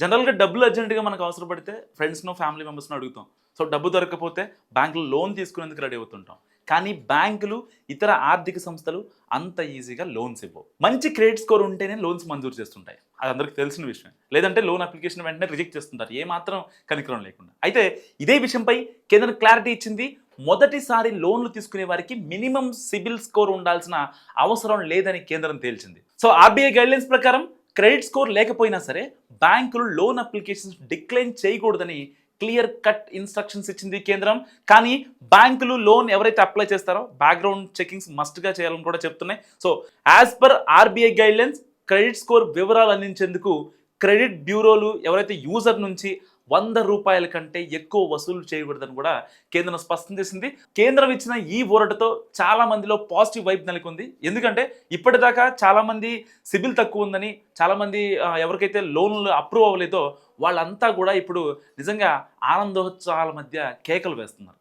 జనరల్గా డబ్బులు అర్జెంటుగా మనకు అవసరపడితే ఫ్రెండ్స్నో ఫ్యామిలీ మెంబర్స్నో అడుగుతాం. సో డబ్బు దొరకకపోతే బ్యాంకులో లోన్ తీసుకునేందుకు రెడీ అవుతుంటాం. కానీ బ్యాంకులు ఇతర ఆర్థిక సంస్థలు అంత ఈజీగా లోన్స్ ఇవ్వవు. మంచి క్రెడిట్ స్కోర్ ఉంటేనే లోన్స్ మంజూరు చేస్తుంటాయి. అది అందరికీ తెలిసిన విషయం. లేదంటే లోన్ అప్లికేషన్ వెంటనే రిజెక్ట్ చేస్తుంటారు. ఏమాత్రం కనికరం లేకుండా. అయితే ఇదే విషయంపై కేంద్రం క్లారిటీ ఇచ్చింది. మొదటిసారి లోన్లు తీసుకునే వారికి మినిమం సిబిల్ స్కోర్ ఉండాల్సిన అవసరం లేదని కేంద్రం తేల్చింది. సో ఆర్బీఐ గైడ్లైన్స్ ప్రకారం క్రెడిట్ స్కోర్ లేకపోయినా సరే బ్యాంకులు లోన్ అప్లికేషన్స్ డిక్లైన్ చేయకూడదని క్లియర్ కట్ ఇన్స్ట్రక్షన్స్ ఇచ్చింది కేంద్రం. కానీ బ్యాంకులు లోన్ ఎవరైతే అప్లై చేస్తారో బ్యాక్గ్రౌండ్ చెకింగ్స్ మస్ట్గా చేయాలని కూడా చెప్తున్నాయి. So as per RBI guidelines credit score వివరాలు అందించేందుకు క్రెడిట్ బ్యూరోలు ఎవరైతే యూజర్ నుంచి వంద రూపాయల కంటే ఎక్కువ వసూలు చేయకూడదని కూడా కేంద్రం స్పష్టం చేసింది. కేంద్రం ఇచ్చిన ఈ ఊరటతో చాలా మందిలో పాజిటివ్ వైబ్ నెలకొంది. ఎందుకంటే ఇప్పటిదాకా చాలా మంది సిబిల్ తక్కువ ఉందని చాలా మంది ఎవరికైతే లోన్లు అప్రూవ్ అవ్వలేదో వాళ్ళంతా కూడా ఇప్పుడు నిజంగా ఆనందోత్సవాల మధ్య కేకలు వేస్తున్నారు.